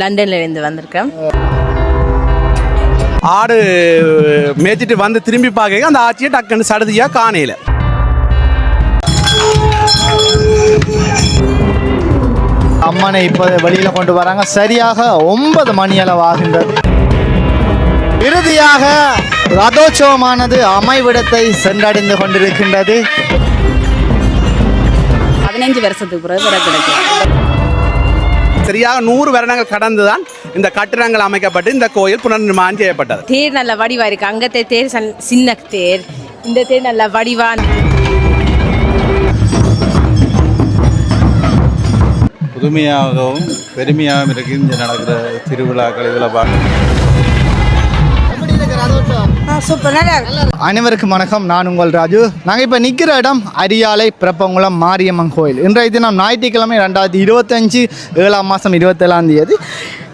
லண்டன்ல இருந்து வந்திருக்கேன். ஆடு மேய்ச்சிட்டு வந்து திரும்பி பார்க்க அந்த ஆட்சியை டக்குன்னு சடுதியாக காணையில். அம்மனை இப்போ வெளியில் கொண்டு வராங்க. சரியாக ஒன்பது மணி அளவாகின்றது இறுதியாக ரதோற்சவமானது அமைவிடத்தை சென்றடைந்து கொண்டிருக்கின்றது. பதினஞ்சு வருஷத்துக்கு பிறகு வர கிடைக்கும் சரியாக நூறு வருடங்கள் கடந்து தான் இந்த கட்டிடங்கள் அமைக்கப்பட்டு இந்த கோயில் புனர்நிர்மாணம் செய்யப்பட்டது. தேர் நல்ல வடிவா இருக்கு. அங்கത്തെ தேர் சன்- சின்ன தேர். இந்த தேர் நல்ல வடிவா புதுமையாகவும் பெருமையாகவும் இருக்குது இங்கே நடக்கிற திருவிழாக்கள் இதில் பார்க்க அனைவருக்கும் வணக்கம். நான் உங்கள் ராஜு. நாங்கள் இப்போ நிற்கிற இடம் அரியாலை பிரப்பங்குளம் மாரியம்மன் கோயில். இன்றைய தினம் ஞாயிற்றுக்கிழமை ரெண்டாயிரத்தி இருபத்தஞ்சு ஏழாம் மாதம் இருபத்தேழாம் தேதி.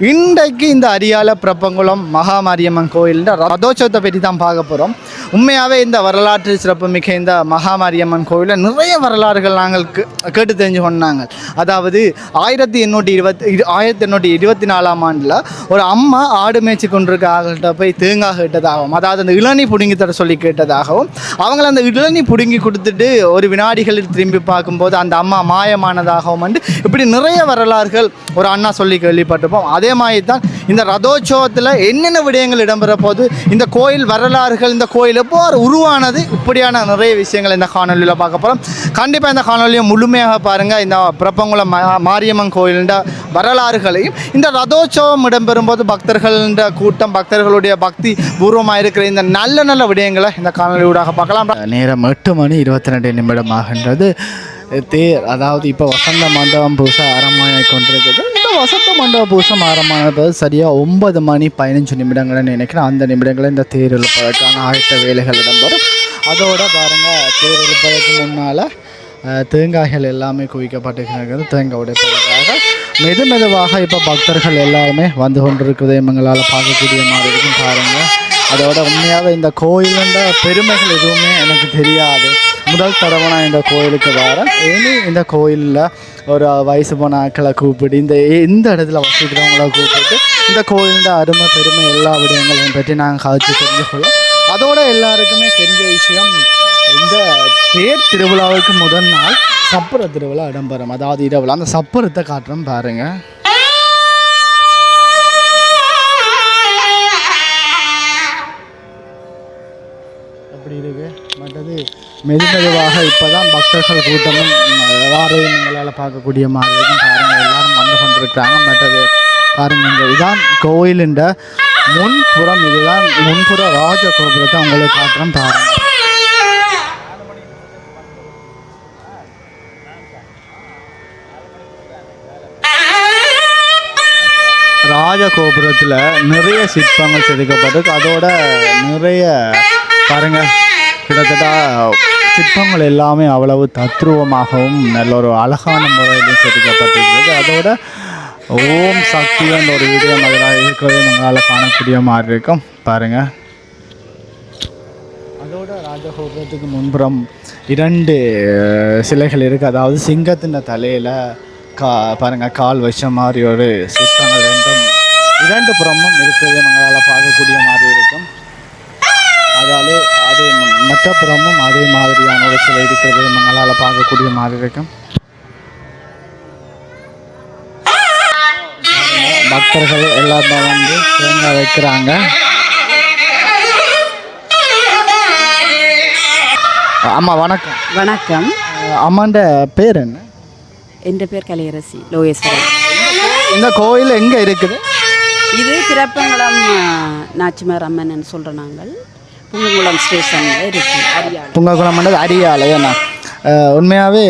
இன்றைக்கு இந்த அரியால பிரப்பங்குளம் மகா மாரியம்மன் கோயிலில் ரதோற்சவத்தை பற்றி தான் பார்க்க போகிறோம் உண்மையாகவே இந்த வரலாற்று சிறப்புமிக்க இந்த மகா மாரியம்மன் கோயிலில் நிறைய வரலாறுகள் நாங்கள் கே- கேட்டு தெரிஞ்சு கொண்டாங்க அதாவது ஆயிரத்தி எண்ணூற்றி இருபத்தி ஆயிரத்தி எண்ணூற்றி இருபத்தி நாலாம் ஆண்டில் ஒரு அம்மா ஆடு மேய்ச்சி கொண்டிருக்க ஆள்கிட்ட போய் தேங்காய் கேட்டதாகவும் அதாவது அந்த இளநி பிடுங்கி தர சொல்லி கேட்டதாகவும் அவங்கள அந்த இளநி பிடுங்கி கொடுத்துட்டு ஒரு வினாடிகளில் திரும்பி பார்க்கும்போது அந்த அம்மா மாயமானதாகவும் வந்து இப்படி நிறைய வரலாறுகள் ஒரு அண்ணா சொல்லி கேள்விப்பட்டிருப்போம். அதே மாதிரி தான் இந்த ரதோற்சவத்தில் என்னென்ன விடயங்கள் இடம்பெற போது இந்த கோயில் வரலாறுகள் இந்த கோயில் எவ்வாறு உருவானது? இப்படியான நிறைய விஷயங்கள் இந்த காணொலியில் பார்க்க போகிறோம் கண்டிப்பாக இந்த காணொலியை முழுமையாக பாருங்கள் இந்த பிரப்பங்குளம் மா- மாரியம்மன் கோயிலின் வரலாறுகளையும் இந்த ரதோற்சவம் இடம்பெறும் போது கூட்டம் பக்தர்களுடைய பக்தி பூர்வமாக இருக்கிற இந்த நல்ல நல்ல விடயங்களை இந்த காணொலியூடாக பார்க்கலாம். நேரம் எட்டு மணி இருபத்தி ரெண்டு நிமிடம் ஆகின்றது தேர் அதாவது இப்போ வசந்த மண்டபம் புதுசாக ஆரம்பமாகி கொண்டிருக்குது. வசந்த மண்டப பூசம் ஆரம்பமானது சரியாக ஒன்பது மணி பதினஞ்சு நிமிடங்களை நினைக்கிறேன். அந்த நிமிடங்களில் இந்த தேர் இழுப்பதற்கான ஆயத்த வேலைகள் இடம்பெறும். அதோட பாருங்கள் தேர் இழுப்பதற்கு முன்னால் தேங்காய்கள் எல்லாமே குவிக்கப்பட்டிருக்கிறது தேங்காய் உடைப்பதற்காக. மெது மெதுவாக இப்போ பக்தர்கள் எல்லாருமே வந்து கொண்டிருக்கிறதை எங்களால் பார்க்கக்கூடிய மாதிரி இருக்கும் பாருங்கள் அதோட உண்மையாகவே இந்த கோயிலுன்ற பெருமைகள் எதுவுமே எனக்கு தெரியாது. முதல் தடவை நான் இந்த கோயிலுக்கு வரேன். இனி இந்த கோயிலில் ஒரு வயசு போன ஆட்களை கூப்பிட்டு இந்த எந்த இடத்துல வசிக்கிறவங்கள கூப்பிட்டு இந்த கோயிலின் அருமை பெருமை எல்லா விடயங்களையும் பற்றி நாங்கள் காய்ச்சி தெரிஞ்சுக்கொள்ளோம் அதோட எல்லாருக்குமே தெரிஞ்ச விஷயம் இந்த தேர் திருவிழாவுக்கு முதல் நாள் சப்பர திருவிழா இடம்பெறும். அதாவது இரவில் அந்த சப்பரத்தை காட்டுறோம் பாருங்கள் மெது மெதுவாக இப்போ தான் பக்தர்கள் கூட்டமும் எல்லாரையும் எங்களால் பார்க்கக்கூடிய மாதிரி இருக்கும் பாருங்கள் எல்லாரும் வந்து கொண்டிருக்கிறாங்க. மற்றது பாருங்க இதுதான் கோயிலுண்ட முன்புறம் இதுதான் முன்புற ராஜ கோபுரத்தை உங்களுக்கு காட்டுறோம் பாருங்க ராஜ கோபுரத்தில் நிறைய சிற்பங்கள் செதுக்கப்பட்டிருக்கு. அதோட நிறைய பாருங்கள் கிட்டத்தட்ட சிற்பங்கள் எல்லாமே அவ்வளவு தத்ரூபமாகவும் நல்ல ஒரு அழகான முறையிலும் செதுக்கப்பட்டிருக்கிறது அதோட ஓம் சக்தி என்ற ஒரு விடயம் அதெல்லாம் இருக்கிறது நம்மளால் காணக்கூடிய மாதிரி இருக்கும். பாருங்கள் அதோட ராஜகோபுரத்துக்கு முன்புறம் இரண்டு சிலைகள் இருக்குது அதாவது சிங்கத்தின தலையில் கா பாருங்கள் கால் வச்ச மாதிரி ஒரு சிற்பங்கள் ரெண்டும் இரண்டு புறமும் இருக்கிறது நம்மளால் பார்க்கக்கூடிய மாதிரி இருக்கும். அதாவது அதே ம- மற்ற புறமும் அதே மாதிரியான ஒரு சிலை இருக்கிறது நம்மளால் பார்க்கக்கூடிய மாதிரி இருக்கும். பக்தர்கள் எல்லாருமே வந்து தேங்காய் வைக்கிறாங்க. அம்மா வணக்கம். வணக்கம். அம்மாண்ட பேர் என்ன? என் பேர் கலையரசி லோகேஸ்வரன் இந்த கோயில் எங்கே இருக்குது? இது திரப்பங்குளம் நாச்சிமார் அம்மன் சொல்கிற நாங்கள். புங்குங்குளம் ஸ்டேஷனில் இருக்கு அரியாள் புங்கங்குளம் மண்டது அரியாலை என்ன உண்மையாகவே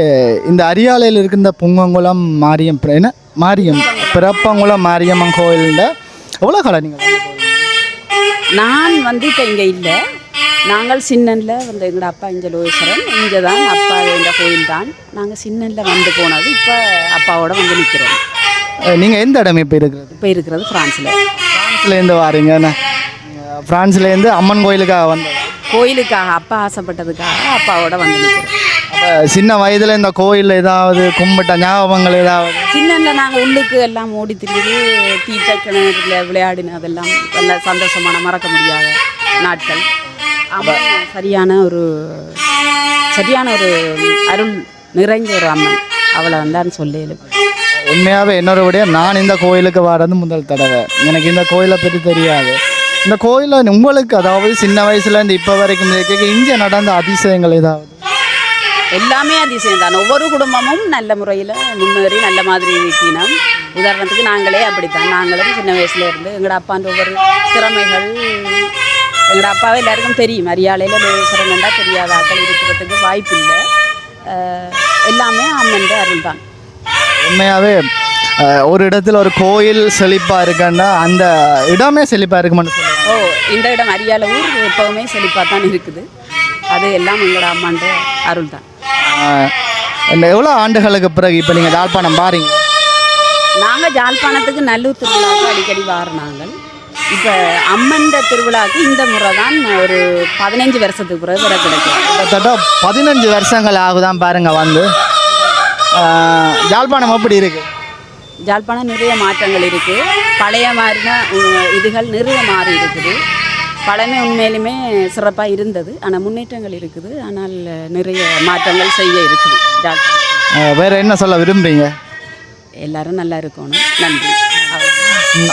இந்த அரியாலையில் இருக்க இந்த புங்கங்குளம் மாரியம் என்ன? மாரியம் பிறப்பங்குளம் மாரியம்மன் கோயில்ல எவ்வளோ காலம் நீங்கள் நான் வந்து இப்போ இங்கே இல்லை. நாங்கள் சின்னனில் வந்து எங்களோட அப்பா இங்கே லோகேஸ்வரன் இங்கே தான் அப்பா இந்த கோயில் தான். நாங்கள் சின்னனில் வந்து போனது இப்போ அப்பாவோட வந்து நிற்கிறோம் நீங்கள் எந்த இடம் இப்போ இருக்கிறது? இப்போ இருக்கிறது ஃப்ரான்ஸில். ஃப்ரான்ஸ்லேருந்து வாரீங்க என்ன? ஃப்ரான்ஸ்லேருந்து அம்மன் கோயிலுக்காக வந்தது கோயிலுக்காக அப்பா ஆசைப்பட்டதுக்காக அப்பாவோட வந்து சின்ன வயதில் இந்த கோயிலில் ஏதாவது கும்பிட்ட ஞாபகங்கள் ஏதாவது? சின்னல நாங்கள் உள்ளுக்கு எல்லாம் ஓடி திரிந்து தீட்ட கிணறுல விளையாடினதெல்லாம் நல்ல சந்தோஷமான மறக்க முடியாத நாட்கள். அம்மன் சரியான ஒரு சரியான ஒரு அருள் நிறைஞ்ச ஒரு அம்மன். அவளை தான் சொல்லேலும் உண்மையாகவே என்னோட விட நான் இந்த கோயிலுக்கு வர்றது முதல் தடவை. எனக்கு இந்த கோயிலை பற்றி தெரியாது. இந்த கோயிலில் உங்களுக்கு அதாவது சின்ன வயசுலேருந்து இப்போ வரைக்கும் இங்கே நடந்த அதிசயங்கள் ஏதாவது? எல்லாமே அதிசயம் தான். ஒவ்வொரு குடும்பமும் நல்ல முறையில் முன்னேறி நல்ல மாதிரி இருக்கினோம் உதாரணத்துக்கு நாங்களே அப்படித்தான். நாங்களும் சின்ன வயசுல இருந்து எங்களோட அப்பான்ற ஒவ்வொரு திறமைகள் எங்களோட அப்பாவை எல்லாருக்கும் தெரியும். அரியாலையில் என்றால் தெரியாத ஆட்கள் இருக்கிறதுக்கு வாய்ப்பு இல்லை. எல்லாமே அம்மன் அருள் தான். உண்மையாகவே ஒரு இடத்துல ஒரு கோயில் செழிப்பாக இருக்குன்னா அந்த இடமே செழிப்பாக இருக்குமான்னு ஓ இந்த இடம் அரியால ஊர் எப்போவுமே செழிப்பாக தான் இருக்குது. அது எல்லாம் எங்களோட அம்மான்ற அருள் தான் இந்த எவ்வளோ ஆண்டுகளுக்கு பிறகு இப்போ நீங்கள் யாழ்ப்பாணம் பாருங்க நாங்கள் ஜாழ்ப்பாணத்துக்கு நல்லூர் திருவிழாவுக்கு அடிக்கடி வார நாங்கள். இப்போ அம்மன் திருவிழாவுக்கு இந்த முறை தான் ஒரு பதினஞ்சு வருஷத்துக்கு பிறகு வர கிடைக்கும். கிட்டத்தட்ட பதினஞ்சு வருஷங்கள் ஆகுதான் பாருங்க வந்து. அஹ், யாழ்ப்பாணம் எப்படி இருக்கு? ஜாழ்ப்பாணம் நிறைய மாற்றங்கள் இருக்குது பழைய மாறின உ- இதுகள் நிறைய மாறி இருக்குது. பழமை உண்மையிலுமே சிறப்பாக இருந்தது. ஆனால் முன்னேற்றங்கள் இருக்குது. ஆனால் நிறைய மாற்றங்கள் செய்ய இருக்குது. அஹ், வேற என்ன சொல்ல விரும்புறீங்க? எல்லாரும் நல்லா இருக்கணும். நன்றி.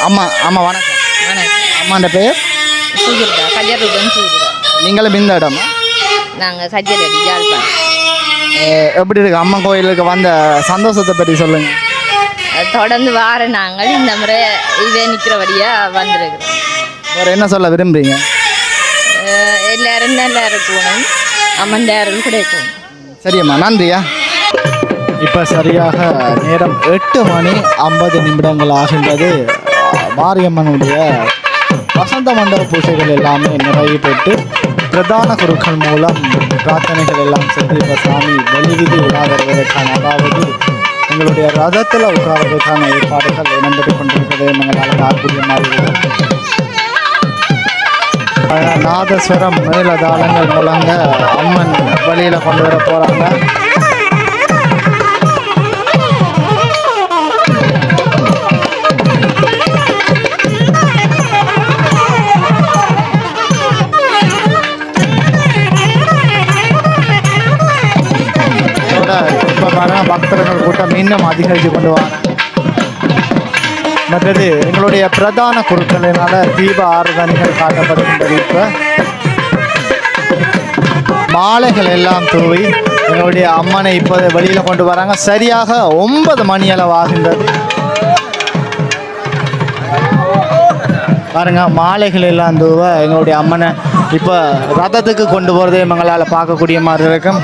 அம்மா அம்மா வணக்கம். வணக்கம் அம்மாண்ட பேர் சுகிர்தா கல்யாணம் சுகிர்தா நீங்களும் இந்த இடமா? நாங்கள் சஜ்ஜலடி யாழ்ப்பாணம். எப்படி இருக்கு? அம்மன் கோயிலுக்கு வந்த சந்தோஷத்தை பற்றி சொல்லுங்க. தொடர்ந்து வார நாங்கள் இந்த முறை இதே நிற்கிறபடியாக வந்திருக்கிறோம். வேற என்ன சொல்ல விரும்புறீங்க? எல்லாரும் நல்லா இருக்கணும். அம்மன் அருள் கிடைக்கும் சரியம்மா நன்றியா? இப்போ சரியாக நேரம் எட்டு மணி ஐம்பது நிமிடங்கள் ஆகின்றது. மாரியம்மனுடைய வசந்த மண்டப பூஜைகள் எல்லாமே நிறைவு பெற்று பிரதான குருக்கள் மூலம் பிரார்த்தனைகள் எல்லாம் செய்து இப்போ சாமி வெளிவிதி உலா வருவதற்கான அதாவது எங்களுடைய ரதத்தில் உட்கார்வதற்கான ஏற்பாடுகள் இடம்பெற்று கொண்டிருப்பதை எங்களால் பார்க்கக்கூடிய இருக்கிறது. நாதஸ்வரம் மேலதாளங்கள் முழங்க அம்மன் வழியில் கொண்டு வர போகிறாங்க பக்தர்கள் கூட்டம் இன்னும் அதிகரித்து கொண்டு வராங்க மற்றது எங்களுடைய பிரதான குருக்களினால தீப ஆராதனைகள் காட்டப்படுகின்றது இப்போ. மாலைகள் எல்லாம் தூவி எங்களுடைய அம்மனை இப்போது வெளியில் கொண்டு வராங்க. சரியாக ஒன்பது மணி அளவு ஆகின்றது. பாருங்க மாலைகள் எல்லாம் தூவ எங்களுடைய அம்மனை இப்போ ரதத்துக்கு கொண்டு போகிறதே எங்களால் பார்க்கக்கூடிய மாதிரி இருக்கும்.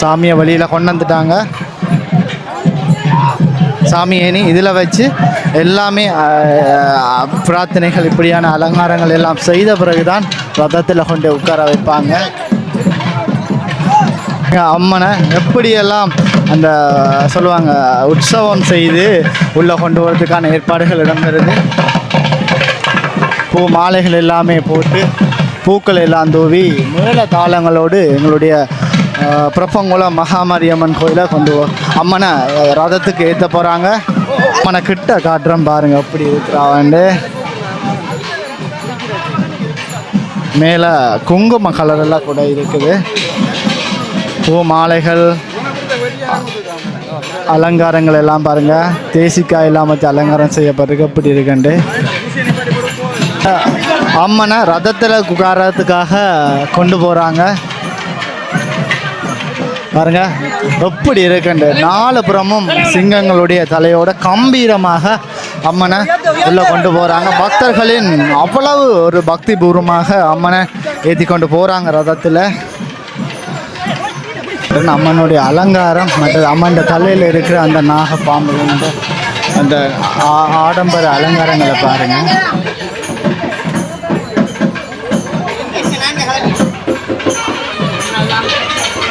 சாமியை வழியில் கொண்டு வந்துட்டாங்க. சாமி ஏணி இதில் வச்சு எல்லாமே பிரார்த்தனைகள் இப்படியான அலங்காரங்கள் எல்லாம் செய்த பிறகுதான் ரதத்தில் கொண்டு உட்கார வைப்பாங்க. அம்மனை எப்படியெல்லாம் அந்த சொல்லுவாங்க உற்சவம் செய்து உள்ளே கொண்டு வரதுக்கான ஏற்பாடுகள் இடம்பெறுது. பூ மாலைகள் எல்லாமே போட்டு பூக்கள் எல்லாம் தூவி மேல தாளங்களோடு எங்களுடைய அஹ், பிரப்பங்குளம் மகாமாரியம்மன் கோயிலை கொண்டு அம்மனை ரதத்துக்கு ஏற்ற போகிறாங்க அம்மனை கிட்ட காட்டுறோம் பாருங்கள் அப்படி இருக்கிறாண்டு மேலே குங்கும கலரெல்லாம் கூட இருக்குது. பூ மாலைகள் அலங்காரங்கள் எல்லாம் பாருங்கள் தேசிக்காய் எல்லாம் வச்சு அலங்காரம் செய்யப்பட்டிருக்கு அப்படி இருக்குண்டு அம்மனை ரதத்தில் உட்காரத்துக்காக கொண்டு போகிறாங்க பாருங்க எப்படி இருக்குண்டு? நாலு புறமும் சிங்கங்களுடைய தலையோட கம்பீரமாக அம்மனை உள்ளே கொண்டு போகிறாங்க பக்தர்களின் அவ்வளவு ஒரு பக்தி பூர்வமாக அம்மனை ஏற்றி கொண்டு போகிறாங்க ரதத்தில். அம்மனுடைய அலங்காரம் மற்றது அம்மன் தலையில் இருக்கிற அந்த நாக வந்து அந்த ஆ- ஆடம்பர அலங்காரங்களை பாருங்க.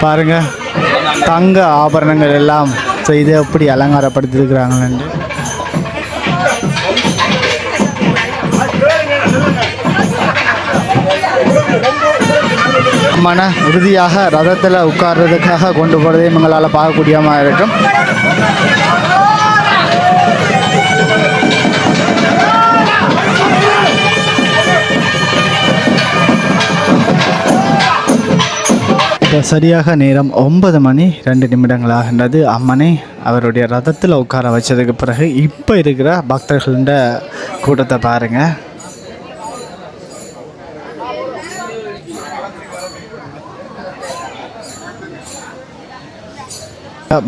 பாருங்க தங்க ஆபரணங்கள் எல்லாம் செய்து எப்படி அலங்காரப்படுத்தியிருக்கிறாங்களே மன உறுதியாக ரதத்தில் உட்கார்றதுக்காக கொண்டு போகிறதையும் எங்களால் முடியாமல் இருக்கும். இப்போ சரியாக நேரம் ஒன்பது மணி ரெண்டு நிமிடங்கள் ஆகின்றது அம்மனை அவருடைய ரதத்தில் உட்கார வச்சதுக்கு பிறகு இப்போ இருக்கிற பக்தர்கள கூட்டத்தை பாருங்கள்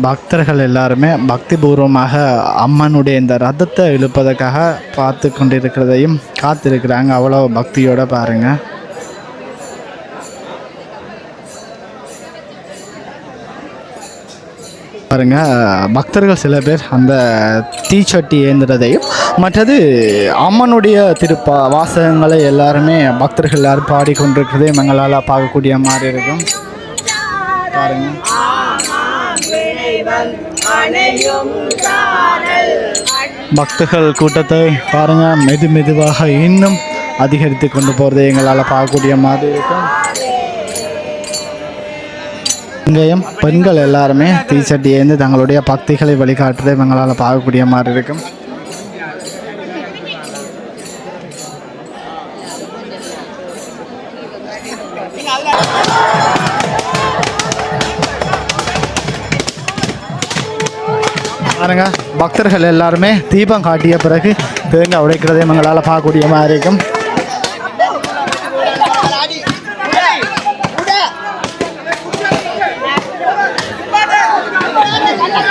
பக்தர்கள் எல்லாருமே பக்தி பூர்வமாக அம்மனுடைய இந்த ரதத்தை இழுப்பதற்காக பார்த்து கொண்டிருக்கிறதையும் காத்திருக்கிறாங்க. அவ்வளோ பக்தியோடு பாருங்கள் பாருங்க பக்தர்கள் சில பேர் அந்த தீச்சட்டி ஏந்துறதையும் மற்றது அம்மனுடைய திருப்பா வாசகங்களை எல்லாருமே பக்தர்கள் எல்லாரும் பாடிக்கொண்டிருக்கிறதையும் எங்களால் பார்க்கக்கூடிய மாதிரி இருக்கும். பாருங்க. பக்தர்கள் கூட்டத்தை பாருங்க மெது மெதுவாக இன்னும் அதிகரித்து கொண்டு போகிறதை எங்களால் பார்க்கக்கூடிய மாதிரி இருக்கும். இங்கேயும் பெண்கள் எல்லாருமே தீச்சட்டி ஏந்து தங்களுடைய பக்திகளை வழிகாட்டுறதை இவங்களால் பார்க்கக்கூடிய மாதிரி இருக்கும். பாருங்க பக்தர்கள் எல்லாருமே தீபம் காட்டிய பிறகு தேங்காய் உடைக்கிறதையும் எங்களால் பார்க்கக்கூடிய மாதிரி இருக்கும்.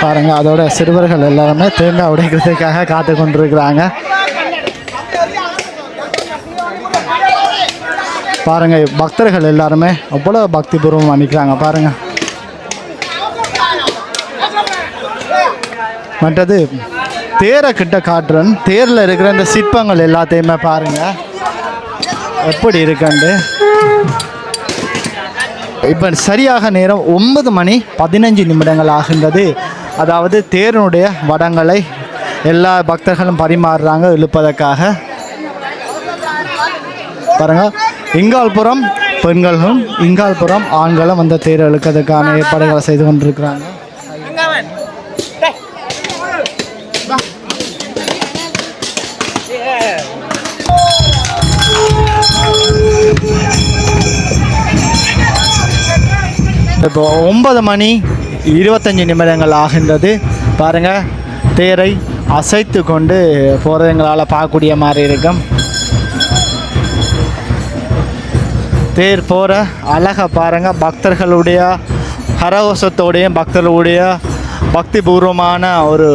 பாருங்க அதோட சிறுவர்கள் எல்லாருமே தேங்காய் உடைக்கிறதுக்காக காத்து கொண்டிருக்கிறாங்க. பாருங்க பக்தர்கள் எல்லாருமே அவ்வளோ பக்தி பூர்வமாக நிற்கிறாங்க பாருங்க. மற்றது தேரை கிட்ட காட்டுறன். தேரில் இருக்கிற இந்த சிற்பங்கள் எல்லாத்தையுமே பாருங்க. எப்படி இருக்குண்டு இப்போ சரியாக நேரம் ஒன்பது மணி பதினஞ்சு நிமிடங்கள் ஆகின்றது. அதாவது தேரனுடைய வடங்களை எல்லா பக்தர்களும் பரிமாறுறாங்க இழுப்பதற்காக பாருங்க இங்கால்புறம் பெண்களும் இங்கால்புறம் ஆண்களும் அந்த தேர் இழுக்கிறதுக்கான ஏற்பாடுகளை செய்து கொண்டிருக்கிறாங்க. இப்போ ஒன்பது மணி இருபத்தஞ்சி நிமிடங்கள் ஆகின்றது. பாருங்கள் தேரை அசைத்து கொண்டு போகிறது எங்களால் பார்க்கக்கூடிய மாதிரி இருக்கும். தேர் போகிற அழகை பாருங்கள் பக்தர்களுடைய கரகோஷத்தோடையும் பக்தர்களுடைய பக்தி பூர்வமான ஒரு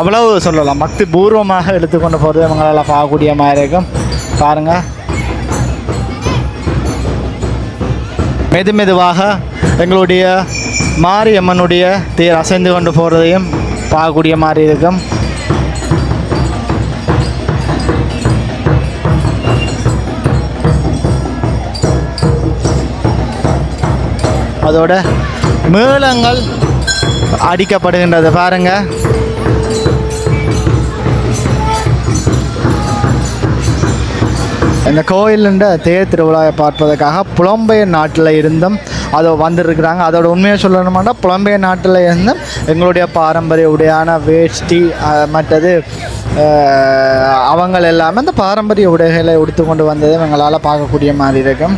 அவ்வளவு சொல்லலாம் பக்தி பூர்வமாக எடுத்துக்கொண்டு போகிறது எங்களால் பார்க்கக்கூடிய மாதிரி இருக்கும். பாருங்கள் மெது மெதுவாக எங்களுடைய மாரியம்மனுடைய தேர் அசைந்து கொண்டு போகிறதையும் பார்க்கக்கூடிய மாதிரி இருக்கும். அதோட மேளங்கள் அடிக்கப்படுகின்றது. பாருங்க. இந்த கோயிலுண்ட தேர் திருவிழாவை பார்ப்பதற்காக புலம்பெயர் நாட்டில் இருந்தும் அதை வந்துருக்குறாங்க. அதோட உண்மையை சொல்லணுமாட்டா புலம்பெயர் நாட்டில் இருந்து எங்களுடைய பாரம்பரிய உடையான வேஷ்டி மற்றது அஹ், அவங்கள் எல்லாமே அந்த பாரம்பரிய உடைகளை உடுத்து கொண்டு வந்ததை எங்களால் பார்க்கக்கூடிய மாதிரி இருக்கும்.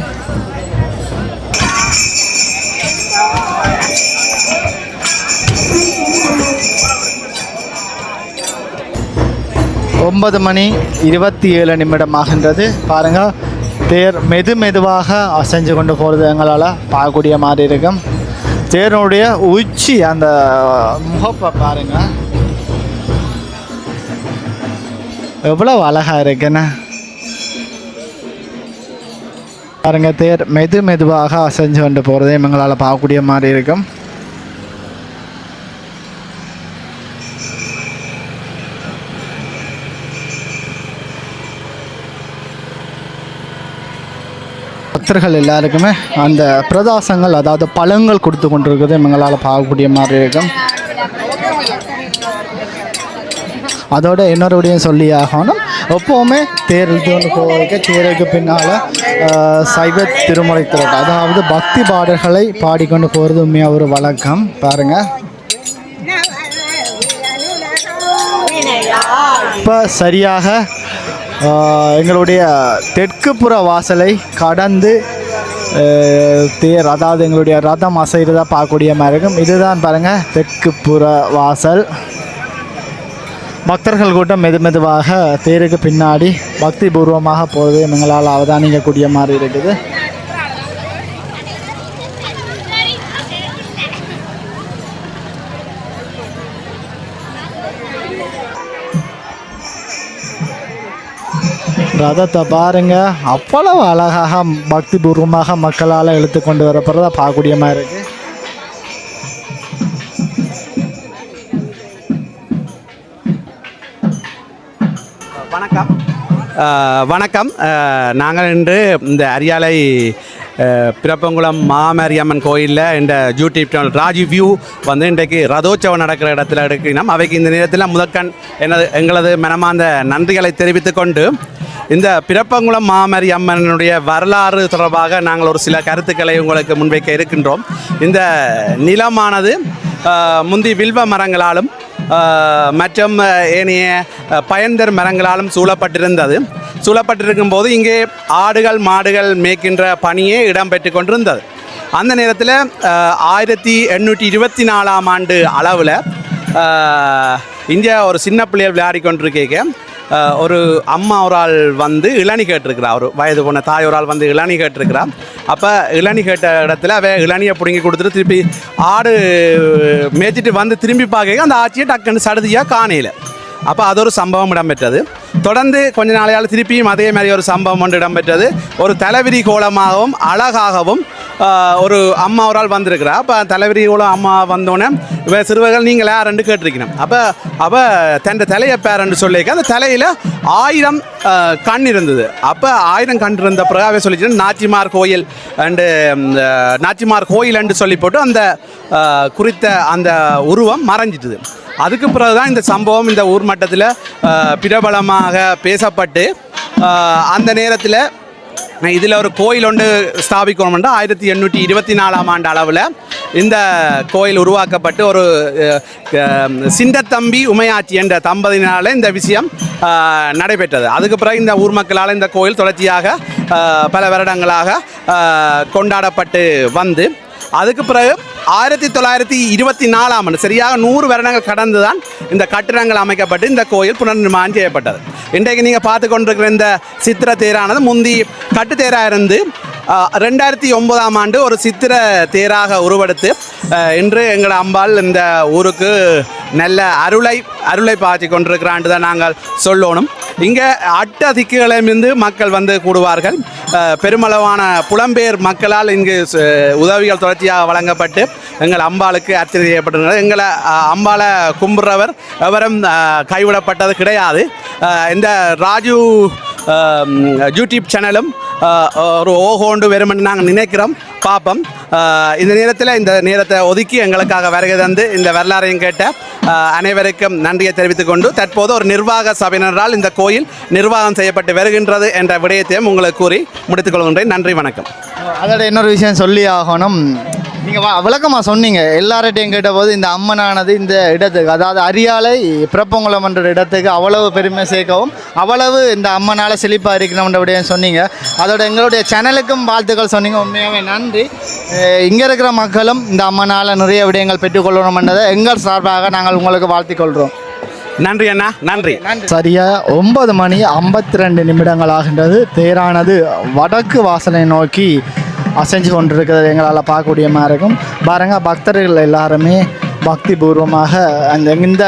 ஒன்பது மணி இருபத்தி ஏழு நிமிடம் ஆகின்றது பாருங்கள் தேர் மெது மெதுவாக அசைஞ்சு கொண்டு போகிறது எங்களால் பார்க்கக்கூடிய மாதிரி இருக்கும். தேருடைய உச்சி அந்த முகப்பை பாருங்கள் எவ்வளோ அழகாக இருக்குன்னு. பாருங்கள் தேர் மெது மெதுவாக அசைஞ்சு கொண்டு போகிறதையும் எங்களால் பார்க்கக்கூடிய மாதிரி இருக்கும். பக்தர்கள் எல்லாருக்குமே அந்த பிரதாசங்கள் அதாவது பழங்கள் கொடுத்து கொண்டிருக்கிறது எங்களால் பார்க்கக்கூடிய மாதிரி இருக்கும். அதோட இன்னொரு சொல்லி ஆகணும். எப்போவுமே தேர் இழுத்து போக தேருக்கு பின்னால் சைவ திருமுறை திரட்டு அதாவது பக்தி பாடல்களை பாடிக்கொண்டு போகிறது உண்மையாக ஒரு வழக்கம். பாருங்கள் இப்போ சரியாக எங்களுடைய தெற்கு புற வாசலை கடந்து தேர் அதாவது எங்களுடைய ரதம் அசைகிறதா பார்க்கக்கூடிய மாதிரி இருக்கும் இதுதான் பாருங்கள் தெற்கு புற வாசல். பக்தர்கள் கூட்டம் மெது மெதுவாக தேருக்கு பின்னாடி பக்தி பூர்வமாக போகுது எங்களால் அவதானிக்கக்கூடிய மாதிரி இருக்குது. ரதத்தை பாருங்க. அவ்வளவு அழகாக பக்தி பூர்வமாக மக்களால் இழுத்து கொண்டு வரப்படுறத பார்க்கக்கூடிய மாதிரி இருக்கு. வணக்கம். வணக்கம். நாங்கள் இன்று இந்த அரியாலை பிறப்பங்குளம் மாமரியம்மன் கோயிலில் இந்த யூடியூப் சேனல் ராஜி வியூ வந்து இன்றைக்கு ரதோற்சவம் நடக்கிற இடத்துல எடுக்கணும் அவைக்கு இந்த நேரத்தில் முதற்கண் எனது எங்களது மனமார்ந்த நன்றிகளை தெரிவித்துக் கொண்டு இந்த பிறப்பங்குளம் மாமரி அம்மனுடைய வரலாறு தொடர்பாக நாங்கள் ஒரு சில கருத்துக்களை உங்களுக்கு முன்வைக்க இருக்கின்றோம். இந்த நிலமானது முந்தி வில்வ மரங்களாலும் மற்றும் ஏனைய பயன்தர் மரங்களாலும் சூழப்பட்டிருந்தது. சூழப்பட்டிருக்கும் போது இங்கே ஆடுகள் மாடுகள் மேய்க்கின்ற பணியே இடம்பெற்று கொண்டிருந்தது. அந்த நேரத்தில் ஆயிரத்தி எண்ணூற்றி இருபத்தி நாலாம் ஆண்டு அளவில் இந்தியா ஒரு சின்ன பிள்ளைகள் விளையாடி கொண்டிருக்கேங்க. ஒரு அம்மா ஒரு ஆள் வந்து இளநி கேட்டிருக்கிறா. ஒரு வயது போன தாய் ஒரு ஆள் வந்து இளநி கேட்டிருக்கிறா. அப்போ இளநி கேட்ட இடத்துல அவ இளநியை பிடுங்கி கொடுத்துட்டு திருப்பி ஆடு மேய்ச்சிட்டு வந்து திரும்பி பார்க்க அந்த ஆட்சியை டக்குன்னு சடுதியாக காணையில். அப்போ அது ஒரு சம்பவம் இடம்பெற்றது. தொடர்ந்து கொஞ்ச நாளையால் திருப்பியும் அதே மாதிரி ஒரு சம்பவம் ஒன்று இடம்பெற்றது. ஒரு தலைவிரி கோலமாகவும் அழகாகவும் ஒரு அம்மா ஒரு ஆள் வந்திருக்கிறா. அப்போ தலைவிரி கோலம் அம்மா வந்தோடனே இவ சிறுவர்கள் நீங்கள் யாருன்னு கேட்டிருக்கணும் அப்போ அப்போ தன் தலையை பேரன்னு சொல்லியிருக்க அந்த தலையில் ஆயிரம் கண் இருந்தது. அப்போ ஆயிரம் கண் இருந்த பிறகு அவன் சொல்லிச்சு நாச்சிமார் கோயில் அண்டு நாச்சிமார் கோயில் என்று சொல்லி போட்டு அந்த குறித்த அந்த உருவம் மறைஞ்சிட்டுது. அதுக்கு பிறகு தான் இந்த சம்பவம் இந்த ஊர் மட்டத்தில் பிரபலமாக பேசப்பட்டு அந்த நேரத்தில் இதில் ஒரு கோயில் ஒன்று ஸ்தாபிக்கணும்னா ஆயிரத்தி எண்ணூற்றி இருபத்தி நாலாம் ஆண்டு அளவில் இந்த கோயில் உருவாக்கப்பட்டு ஒரு சிந்தத்தம்பி சிண்டத்தம்பி உமையாச்சி என்ற தம்பதியினால் இந்த விஷயம் நடைபெற்றது. அதுக்கு பிறகு இந்த ஊர் மக்களால் இந்த கோயில் தொடர்ச்சியாக பல வருடங்களாக கொண்டாடப்பட்டு வந்து அதுக்கு பிறகு ஆயிரத்தி தொள்ளாயிரத்தி இருபத்தி நாலாம் ஆண்டு சரியாக நூறு வருடங்கள் கடந்து தான் இந்த கட்டிடங்கள் அமைக்கப்பட்டு இந்த கோயில் புனர்நிர்மாணம் செய்யப்பட்டது. இன்றைக்கு நீங்கள் பார்த்து கொண்டிருக்கிற இந்த சித்திர தேரானது முந்தி கட்டுத்தேராக இருந்து ரெண்டாயிரத்தி ஒன்பதாம் ஆண்டு ஒரு சித்திர தேராக உருவெடுத்து இன்று எங்கள் அம்பாள் இந்த ஊருக்கு நல்ல அருளை அருளை பாய்ச்சி கொண்டிருக்கிறான் தான் நாங்கள் சொல்லணும். இங்கே அட்ட திக்குகளிலிருந்து மக்கள் வந்து கூடுவார்கள். பெருமளவான புலம்பெயர் மக்களால் இங்கு உதவிகள் தொடர்ச்சியாக வழங்கப்பட்டு எங்கள் அம்பாளுக்கு அர்ச்சனை செய்யப்பட்டிருக்கிறது. எங்களை அம்பாளை கும்பிட்றவர் எவரும் கைவிடப்பட்டது கிடையாது. இந்த ராஜு யூடியூப் சேனலும் ஒரு ஓஹோண்டு வருமென்று நாங்கள் நினைக்கிறோம். பார்ப்போம் இந்த நேரத்தில் இந்த நேரத்தை ஒதுக்கி எங்களுக்காக வருகை தந்து இந்த வரலாறையும் கேட்ட அனைவருக்கும் நன்றியை தெரிவித்துக் கொண்டு தற்போது ஒரு நிர்வாக சபையினரால் இந்த கோயில் நிர்வாகம் செய்யப்பட்டு வருகின்றது என்ற விடயத்தையும் உங்களுக்கு கூறி முடித்துக் கொள்கின்றேன். நன்றி வணக்கம். அதோட இன்னொரு விஷயம் சொல்லி ஆகணும். நீங்கள் விளக்கமாக சொன்னீங்க. எல்லார்ட்டையும் கேட்டபோது இந்த அம்மனானது இந்த இடத்துக்கு அதாவது அரியாலை பிறப்பங்குளம் என்ற இடத்துக்கு அவ்வளவு பெருமை சேர்க்கவும் அவ்வளவு இந்த அம்மனால் செழிப்பாக இருக்கணும்ன்ற விடயம் சொன்னீங்க. அதோட எங்களுடைய சேனலுக்கும் வாழ்த்துக்கள் சொன்னீங்க. உண்மையாகவே நன்றி. இங்கே இருக்கிற மக்களும் இந்த அம்மனால் நிறைய விடயங்கள் பெற்றுக்கொள்ளணும்ன்றதை எங்கள் சார்பாக நாங்கள் உங்களுக்கு வாழ்த்திக் கொள்கிறோம் நன்றி அண்ணா நன்றி. சரியா ஒன்பது மணி ஐம்பத்தி ரெண்டு நிமிடங்கள் ஆகின்றது. தேரானது வடக்கு வாசலை நோக்கி அசைஞ்சு கொண்டிருக்கிறது எங்களால் பார்க்கக்கூடிய மாதிரி இருக்கும் பாருங்கள் பக்தர்கள் எல்லாருமே பக்தி பூர்வமாக அந்த இந்த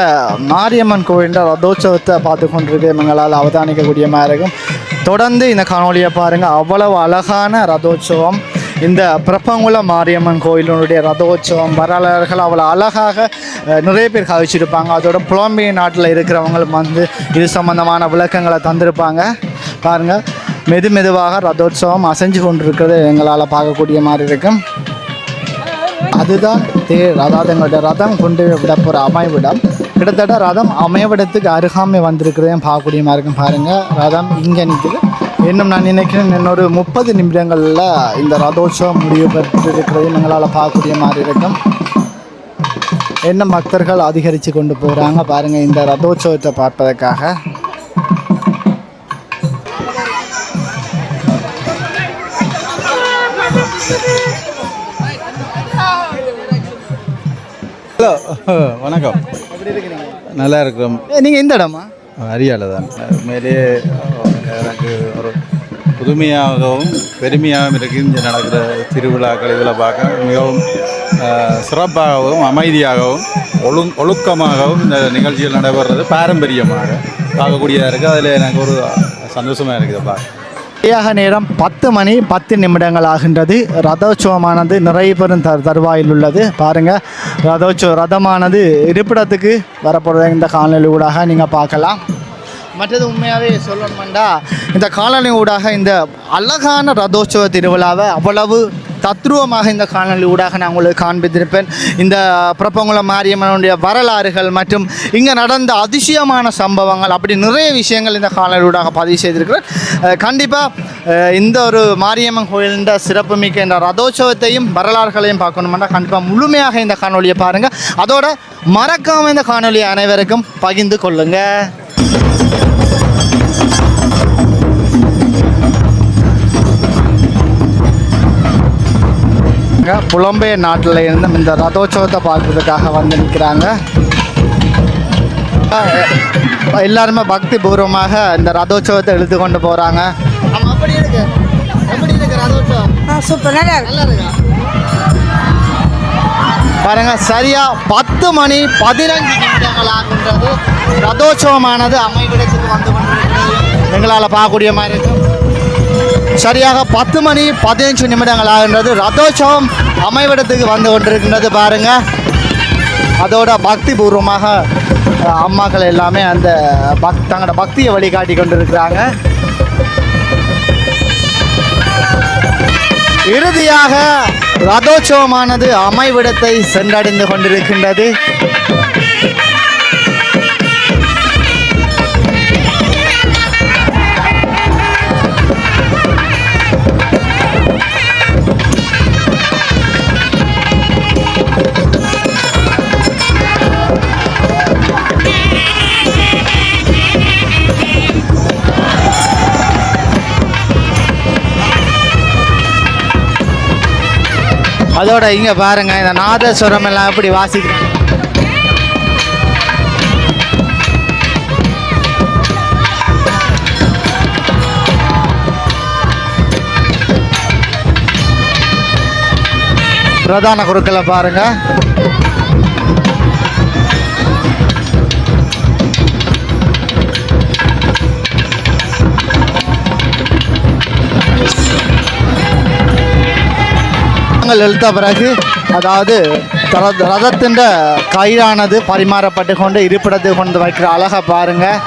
மாரியம்மன் கோயிலில் ரதோற்சவத்தை பார்த்து கொண்டிருக்க எங்களால் அவதானிக்கக்கூடிய மாதிரி இருக்கும் தொடர்ந்து இந்த காணொலியை பாருங்கள் அவ்வளவு அழகான ரதோற்சவம். இந்த பிரப்பங்குளம் மாரியம்மன் கோயிலினுடைய ரதோற்சவம் வரலாறுகள் அவ்வளோ அழகாக நிறைய பேர் கழிச்சிருப்பாங்க அதோட புலம்பிய நாட்டில் இருக்கிறவங்களும் வந்து இது சம்மந்தமான விளக்கங்களை தந்திருப்பாங்க. பாருங்கள் மெது மெதுவாக ரதோற்சவம் அசைஞ்சு கொண்டிருக்கிறது எங்களால் பார்க்கக்கூடிய மாதிரி இருக்கும். அதுதான் தேர் அதாவது எங்களுடைய ரதம் கொண்டு விட போகிற அமைவிடம். கிட்டத்தட்ட ரதம் அமைவிடத்துக்கு அருகாமை வந்திருக்கிறதையும் பார்க்கக்கூடிய மாதிரி இருக்கும். பாருங்கள் ரதம் இங்கே நிற்குது இன்னும் நான் நினைக்கிறேன் இன்னொரு முப்பது நிமிடங்களில் இந்த ரதோற்சவம் முடிவு பெற்றிருக்கிறதையும் எங்களால் பார்க்கக்கூடிய மாதிரி இருக்கும். என்ன பக்தர்கள் அதிகரித்து கொண்டு போகிறாங்க பாருங்கள் இந்த ரதோற்சவத்தை பார்ப்பதற்காக. வணக்கம். நல்லா இருக்கிறோம். நீங்கள் எந்த இடமா? அரியால தான். உண்மையிலேயே எனக்கு ஒரு புதுமையாகவும் பெருமையாகவும் இருக்குது இங்கே நடக்கிற திருவிழாக்கள் இதில் பார்க்க மிகவும் சிறப்பாகவும் அமைதியாகவும் ஒழு ஒழுக்கமாகவும் இந்த நிகழ்ச்சிகள் நடைபெறுறது பாரம்பரியமாக பார்க்கக்கூடியதாக இருக்குது அதில் எனக்கு ஒரு சந்தோஷமாக இருக்குது பார்க்க. சரியாக நேரம் பத்து மணி பத்து நிமிடங்கள் ஆகின்றது. ரதோற்சவமானது நிறைய பெறும் த தருவாயில் உள்ளது. பாருங்கள் ரதோற்சவ ரதமானது இருப்பிடத்துக்கு வரப்போகிற இந்த காணொலி ஊடாக நீங்கள் பார்க்கலாம். மற்றது உண்மையாகவே சொல்லணுமெண்டா இந்த காணொலி ஊடாக இந்த அழகான ரதோற்சவ திருவிழாவை அவ்வளவு தத்ரூபமாக இந்த காணொலி ஊடாக நான் உங்களுக்கு காண்பித்திருப்பேன். இந்த பிரபங்குளம் மாரியம்மனுடைய வரலாறுகள் மற்றும் இங்கே நடந்த அதிசயமான சம்பவங்கள் அப்படி நிறைய விஷயங்கள் இந்த காணொலி ஊடாக பதிவு செய்திருக்கிறேன். கண்டிப்பாக இந்த ஒரு மாரியம்மன் கோயிலின் சிறப்புமிக்க இந்த ரதோற்சவத்தையும் வரலாறுகளையும் பார்க்கணுமெண்டா. கண்டிப்பாக முழுமையாக இந்த காணொலியை பாருங்கள் அதோட மறக்காமல் இந்த காணொலியை அனைவருக்கும் பகிர்ந்து கொள்ளுங்கள் புலம்பெயர் நாட்டில் இருந்து இந்த ரதோற்சவத்தை பார்க்கறதுக்காக வந்து நிற்கிறாங்க எல்லாருமே பக்தி பூர்வமாக இந்த ரதோற்சவத்தை இழுத்து கொண்டு போகிறாங்க பாருங்க சரியா பத்து மணி பதினஞ்சு நிமிடங்கள் ஆகின்றது ரதோற்சவமானது அமைவிடத்துக்கு வந்து கொண்டிருக்கிறது. எங்களால் பார்க்கக்கூடிய மாதிரி இருக்கும். சரியாக பத்து மணி பதினஞ்சு நிமிடங்கள் ஆகின்றது. ரதோற்சவம் அமைவிடத்துக்கு வந்து கொண்டிருக்கின்றது பாருங்க. அதோட பக்தி பூர்வமாக அம்மாக்கள் எல்லாமே அந்த பக் தங்களோட பக்தியை வழிகாட்டி கொண்டிருக்கிறாங்க. இறுதியாக ரதோற்சவமானது அமைவிடத்தை சென்றடைந்து கொண்டிருக்கின்றது. அதோட இங்கே பாருங்க இந்த நாதஸ்வரம் எல்லாம் எப்படி வாசிக்கிறாங்க. பிரதான குருக்களை பாருங்க. நாங்கள் எழுத்த பிறகு அதாவது ரத- ரதத்தின் கயிறானது பரிமாறப்பட்டு கொண்டு இருப்பிடத்துக்கு கொண்டு வைக்கிற அழகை பாருங்க.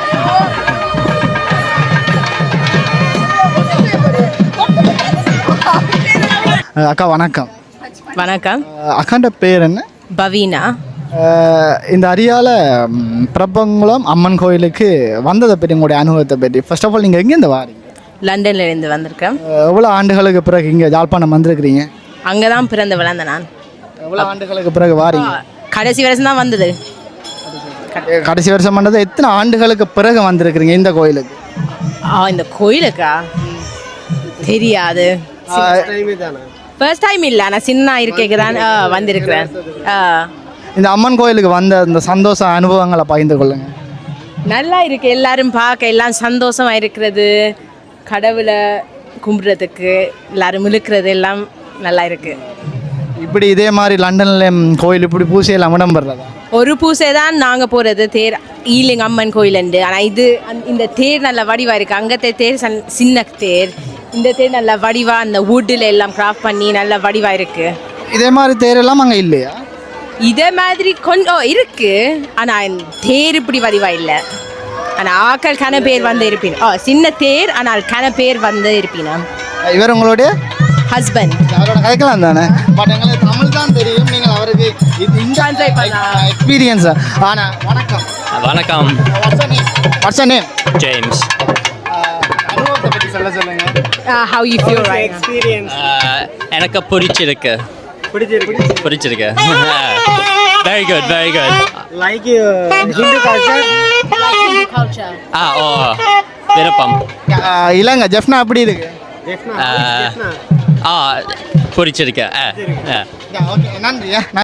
அக்கா வணக்கம். வணக்கம். அக்காண்ட பேர் என்ன? பவீனா. இந்த அரியால பிரபங்குளம் அம்மன் கோயிலுக்கு வந்ததை பற்றி உங்களுடைய அனுபவத்தை பற்றி ஃபர்ஸ்ட் ஆஃப் ஆல் நீங்கள் எங்கேருந்து வாரீங்க? லண்டன்ல இருந்து வந்திருக்கேன். எவ்வளோ ஆண்டுகளுக்கு பிறகு இங்கே ஜாழ்ப்பாணம் வந்திருக்கிறீங்க? அங்கே தான் பிறந்து வளர்ந்த நான். எவ்வளோ ஆண்டுகளுக்கு பிறகு வாரீங்க? கடைசி வருஷம் தான் வந்தது. கடைசி வருஷம் பண்ணது எத்தனை ஆண்டுகளுக்கு பிறகு வந்திருக்கிறீங்க இந்த கோயிலுக்கு? ஆ இந்த கோயிலுக்கா? தெரியாது. ஃபர்ஸ்ட் டைம் இல்லை நான் சின்ன இருக்கைக்கு தான் வந்திருக்கிறேன். இந்த அம்மன் கோயிலுக்கு வந்த இந்த சந்தோஷ அனுபவங்களை பகிர்ந்து கொள்ளுங்க. நல்லா இருக்கு எல்லாரும் பார்க்க எல்லாம் சந்தோஷமா இருக்கிறது. கடவுளை கும்பிட்றதுக்கு எல்லாரும் இழுக்கிறது எல்லாம் நல்லா இருக்கு இப்படி இதே மாதிரி லண்டன்ல கோயில் இப்படி பூசையெல்லாம் இடம்பெறதா ஒரு பூசை தான் நாங்கள் போகிறது தேர் ஈலிங் அம்மன் கோயிலுண்டு ஆனால் இது அந்த- இந்த தேர் நல்ல வடிவாக இருக்குது அங்கത്തെ தேர் சன் சின்ன தேர். இந்த தேர் நல்ல வடிவாக அந்த வுட்டில் எல்லாம் கிராஃப்ட் பண்ணி நல்ல வடிவாக இருக்குது இதே மாதிரி தேரெல்லாம் அங்கே இல்லையா? இதே மாதிரி கொஞ்சம் இருக்கு. ஆனால் தேர் இப்படி வடிவா இல்லை. ஆனால் ஆக்கள் கன பேர் வந்து இருப்பின் ஓ சின்ன தேர் ஆனால் கன பேர் வந்து இருப்பினா இவர் உங்களுடைய? ஹஸ்பண்ட் அவரோட கதைக்கலாம் தானே பட் எங்களுக்கு தமிழ் தான் தெரியும். நீங்கள் அவருக்கு பண்ணலாம். எக்ஸ்பீரியன்ஸ் ஆனால் வணக்கம். வணக்கம். What's name James. அனுபவத்தை பற்றி சொல்ல சொல்லுங்க. Uh, how you feel right now? Uh, எனக்கு பிடிச்சிருக்கு. பிடிச்சிருக்கு. Very good very good like uh, Hindu culture. ஆ ஓ விருப்பம். ஆஹ் இல்லைங்க ஜெஃப்னா அப்படி இருக்கு? Defna. ஆ பிடிச்சிருக்கு ஆ ஆ. ஓகே நன்றி.